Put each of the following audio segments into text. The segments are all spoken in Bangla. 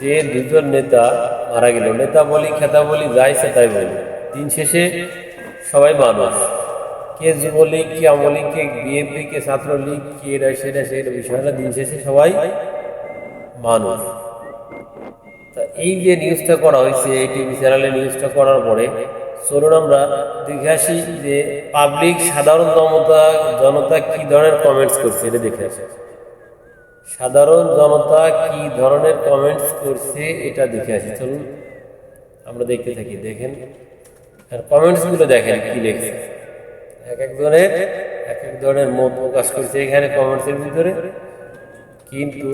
যে দুজন নেতা মারা গেল, নেতা বলি, খেতা বলি, যাই সে তাই বলি। দিন শেষে সবাই মানুষ। কে যুবলীগ, কে আমলীগ, কে বিএনপি, কে ছাত্রলীগ, কে এটা সেটা সেটা বিষয় না দিন শেষে সবাই মানুষ। তা এই যে নিউজটা করা হয়েছে, এই টিভি চ্যানেলে নিউজটা করার পরে চলুন আমরা দেখে আসি যে পাবলিক সাধারণ জনতা জনতা কি ধরনের কমেন্টস করছে, এটা দেখে আসি। সাধারণ জনতা কি ধরনের কমেন্টস করছে এটা দেখে আসি। চলুন, আমরা দেখতে থাকি, দেখেন। আর কমেন্টসগুলো দেখেন কি লিখছে। এক একজনের এক এক ধরনের মত প্রকাশ করছে এখানে কমেন্টসের ভিতরে। কিন্তু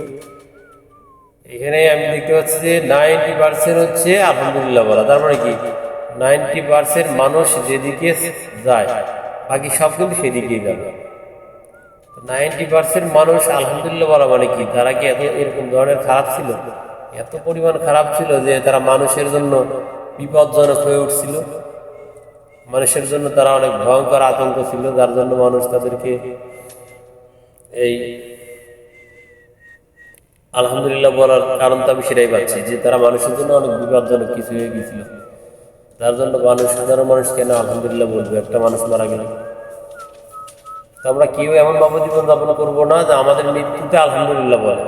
এখানে আমি দেখতে পাচ্ছি যে নাইনটি পার্সেন্ট হচ্ছে আলহামদুলিল্লাহ বলা। তার মানে কি? নাইনটি পার্সেন্ট মানুষ যেদিকে যায়, বাকি সব কিন্তু সেদিকেই যাবে। নাইনটি পার্সেন্ট মানুষ আলহামদুলিল্লাহ বলা মানে কি? তারা কি এত এরকম ধরনের খারাপ ছিল? এত পরিমাণ খারাপ ছিল যে তারা মানুষের জন্য বিপজ্জনক হয়ে উঠছিল। মানুষের জন্য তারা অনেক ভয়ঙ্কর আতঙ্ক ছিল, যার জন্য মানুষ তাদেরকে এই আলহামদুলিল্লাহ বলার কারণ তো আমি সেটাই পাচ্ছি যে তারা মানুষের জন্য অনেক বিপজ্জনক কিছু হয়ে গেছিল। যার জন্য মানুষ, সাধারণ মানুষ কেন আলহামদুলিল্লাহ বলবে? একটা মানুষ মারা গেল। আমরা কেউ এমনভাবে জীবনযাপন করব না যে আমাদের মৃত্যুতে আলহামদুলিল্লাহ বলে।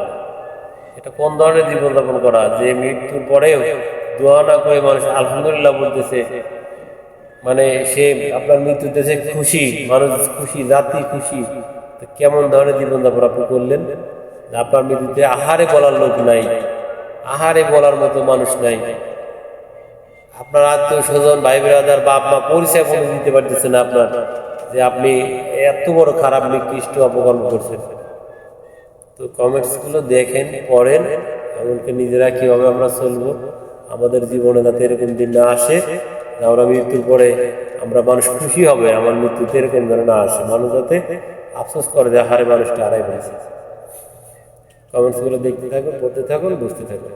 এটা কোন ধরনের জীবনযাপন করা? যে মৃত্যুর পরেও দোয়া না করে মানুষ আলহামদুলিল্লাহ বলতেছে মানে সে আপনার মৃত্যুতে যে খুশি, মানুষ খুশি, জাতি খুশি কেমন ধরনের জীবনযাপন আপনি করলেন? আপনার মৃত্যুতে আহারে বলার লোক নাই, আহারে বলার মতো মানুষ নাই। আপনার আত্মীয় স্বজন ভাই ব্রাদার বাপ মা পরিচয় দিতে পারতেছে না আপনার, যে আপনি এত বড় খারাপ নিকৃষ্ট অপকর্ম করছেন তো কমেন্টসগুলো দেখেন, পড়েন, এমনকি নিজেরা কীভাবে আমরা চলবো, আমাদের জীবনে যাতে এরকম দিন না আসে আমরা মৃত্যুর পরে আমরা মানুষ খুশি হবে, আমার মৃত্যুতে এরকম যেন না আসে, মানুষ যাতে আফসোস করে যে হারে মানুষটা হারাই ফেলেছে। কমেন্টসগুলো দেখতে থাকুন, পড়তে থাকুন, বুঝতে থাকুন।